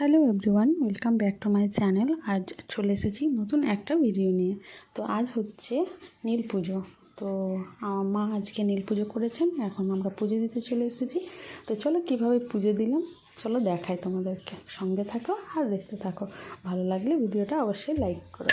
Hello everyone, welcome back to my channel. আজ চলে এসেছি নতুন একটা ভিডিও নিয়ে। তো আজ হচ্ছে নীল পুজো। তো মা আজকে নীল পুজো করেছেন, এখন আমরা পুজো দিতে চলে এসেছি। তো চলো কীভাবে পুজো দিলাম, চলো দেখাই তোমাদেরকে। সঙ্গে থাকো আর দেখতে থাকো। ভালো লাগলে ভিডিওটা অবশ্যই লাইক করো।